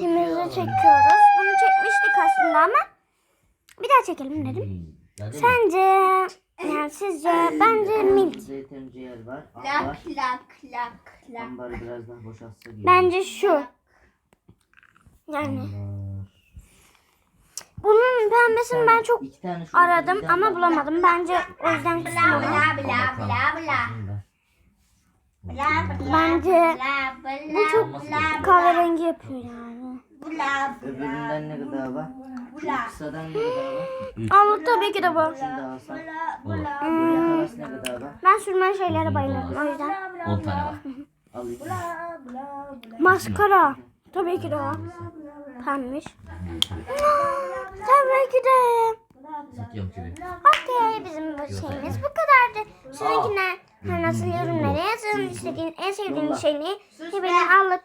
Filmimizi çekiyoruz. Bunu çekmiştik aslında ama bir daha çekelim dedim. Sen Sence yani sizce bence mint. Lak lak lak lak. Ambarı biraz daha boşaltsa gibi. Bence şu. Yani bunun pembesini ben çok aradım ama bulamadım. Bence o yüzden Bla Bence Bu çok kahverengi yapıyor yani. Öbüründen ne kadar var? Şu kısadan ne kadar var? Ama tabii ki de bu. Şunu da ne kadar var? Ben sürmen şeylere bayılırım o yüzden. 10 tane var. Alayım. Maskara. Tabii ki de o. Pembiş. Tabii ki de. Satıyorum gibi. Okey bizim bu şeyimiz bu kadardı. Sizinkine nasıl yorumlara yazın. İstediğin en sevdiğiniz şeyini beni alıp